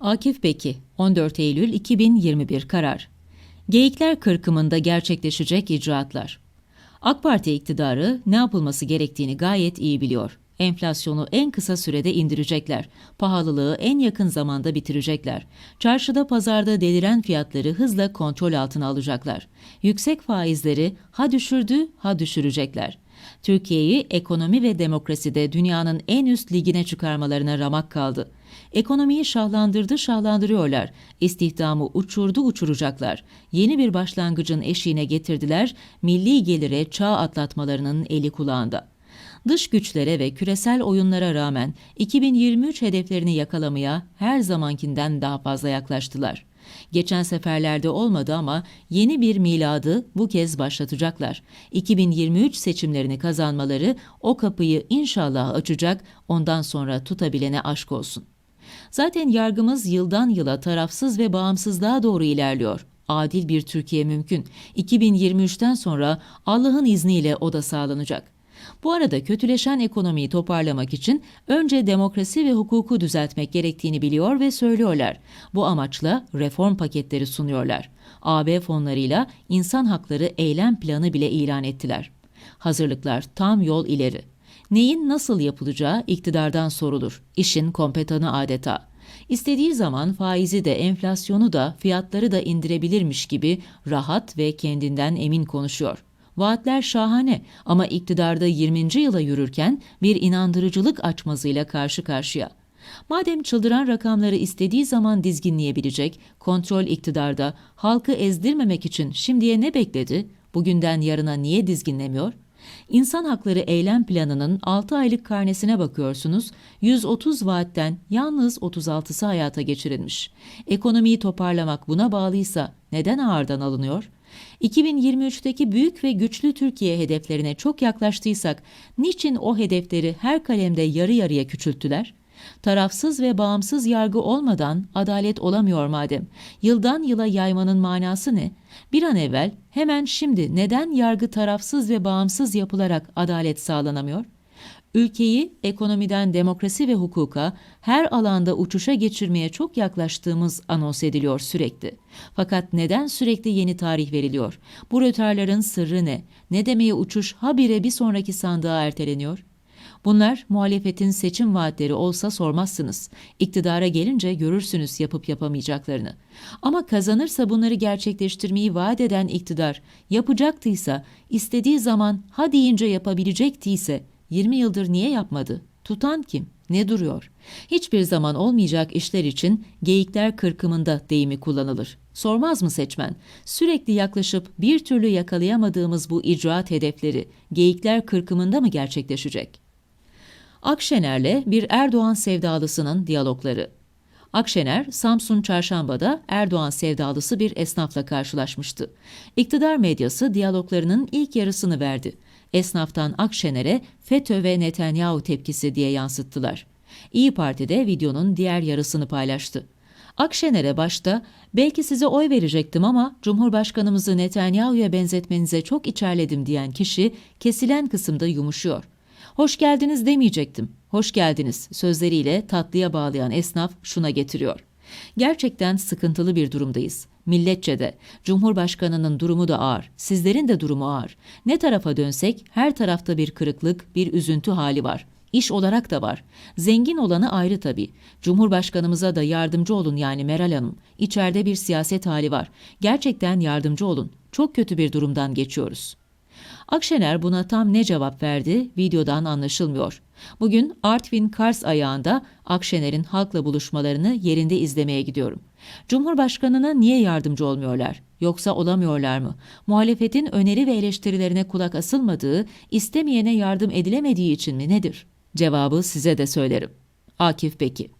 Akif Beki, 14 Eylül 2021 karar. Geyikler kırkımında gerçekleşecek icraatlar. AK Parti iktidarı ne yapılması gerektiğini gayet iyi biliyor. Enflasyonu en kısa sürede indirecekler. Pahalılığı en yakın zamanda bitirecekler. Çarşıda pazarda deliren fiyatları hızla kontrol altına alacaklar. Yüksek faizleri ha düşürdü ha düşürecekler. Türkiye'yi ekonomi ve demokraside dünyanın en üst ligine çıkarmalarına ramak kaldı. Ekonomiyi şahlandırdı şahlandırıyorlar. İstihdamı uçurdu uçuracaklar. Yeni bir başlangıcın eşiğine getirdiler. Milli gelire çağ atlatmalarının eli kulağında. Dış güçlere ve küresel oyunlara rağmen 2023 hedeflerini yakalamaya her zamankinden daha fazla yaklaştılar. Geçen seferlerde olmadı ama yeni bir miladı bu kez başlatacaklar. 2023 seçimlerini kazanmaları o kapıyı inşallah açacak, ondan sonra tutabilene aşk olsun. Zaten yargımız yıldan yıla tarafsız ve bağımsızlığa doğru ilerliyor. Adil bir Türkiye mümkün. 2023'ten sonra Allah'ın izniyle o da sağlanacak. Bu arada kötüleşen ekonomiyi toparlamak için önce demokrasi ve hukuku düzeltmek gerektiğini biliyor ve söylüyorlar. Bu amaçla reform paketleri sunuyorlar. AB fonlarıyla insan hakları eylem planı bile ilan ettiler. Hazırlıklar tam yol ileri. Neyin nasıl yapılacağı iktidardan sorulur. İşin kompetanı adeta. İstediği zaman faizi de enflasyonu da fiyatları da indirebilirmiş gibi rahat ve kendinden emin konuşuyor. Vaatler şahane ama iktidarda 20. yıla yürürken bir inandırıcılık açmazıyla karşı karşıya. Madem çıldıran rakamları istediği zaman dizginleyebilecek, kontrol iktidarda halkı ezdirmemek için şimdiye ne bekledi? Bugünden yarına niye dizginlemiyor? İnsan Hakları Eylem Planı'nın 6 aylık karnesine bakıyorsunuz. 130 vaatten yalnız 36'sı hayata geçirilmiş. Ekonomiyi toparlamak buna bağlıysa neden ağırdan alınıyor? 2023'teki büyük ve güçlü Türkiye hedeflerine çok yaklaştıysak niçin o hedefleri her kalemde yarı yarıya küçülttüler? Tarafsız ve bağımsız yargı olmadan adalet olamıyor madem. Yıldan yıla yaymanın manası ne? Bir an evvel hemen şimdi neden yargı tarafsız ve bağımsız yapılarak adalet sağlanamıyor? Ülkeyi ekonomiden demokrasi ve hukuka her alanda uçuşa geçirmeye çok yaklaştığımız anons ediliyor sürekli. Fakat neden sürekli yeni tarih veriliyor? Bu rötarların sırrı ne? Ne demeye uçuş habire bir sonraki sandığa erteleniyor? Bunlar muhalefetin seçim vaatleri olsa sormazsınız. İktidara gelince görürsünüz yapıp yapamayacaklarını. Ama kazanırsa bunları gerçekleştirmeyi vaat eden iktidar yapacaktıysa, istediği zaman ha deyince yapabilecektiyse 20 yıldır niye yapmadı? Tutan kim? Ne duruyor? Hiçbir zaman olmayacak işler için geyikler kırkımında deyimi kullanılır. Sormaz mı seçmen? Sürekli yaklaşıp bir türlü yakalayamadığımız bu icraat hedefleri geyikler kırkımında mı gerçekleşecek? Akşener'le bir Erdoğan sevdalısının diyalogları. Akşener, Samsun Çarşamba'da Erdoğan sevdalısı bir esnafla karşılaşmıştı. İktidar medyası diyaloglarının ilk yarısını verdi. Esnaftan Akşener'e FETÖ ve Netanyahu tepkisi diye yansıttılar. İyi Parti de videonun diğer yarısını paylaştı. Akşener'e başta belki size oy verecektim ama Cumhurbaşkanımızı Netanyahu'ya benzetmenize çok içerledim diyen kişi kesilen kısımda yumuşuyor. Hoş geldiniz demeyecektim. Hoş geldiniz sözleriyle tatlıya bağlayan esnaf şuna getiriyor. Gerçekten sıkıntılı bir durumdayız. Milletçe de, Cumhurbaşkanının durumu da ağır, sizlerin de durumu ağır. Ne tarafa dönsek her tarafta bir kırıklık, bir üzüntü hali var. İş olarak da var. Zengin olanı ayrı tabii. Cumhurbaşkanımıza da yardımcı olun yani Meral Hanım. İçeride bir siyaset hali var. Gerçekten yardımcı olun. Çok kötü bir durumdan geçiyoruz. Akşener buna tam ne cevap verdi videodan anlaşılmıyor. Bugün Artvin Kars ayağında Akşener'in halkla buluşmalarını yerinde izlemeye gidiyorum. Cumhurbaşkanına niye yardımcı olmuyorlar? Yoksa olamıyorlar mı? Muhalefetin öneri ve eleştirilerine kulak asılmadığı, istemeyene yardım edilemediği için mi nedir? Cevabı size de söylerim. Akif Beki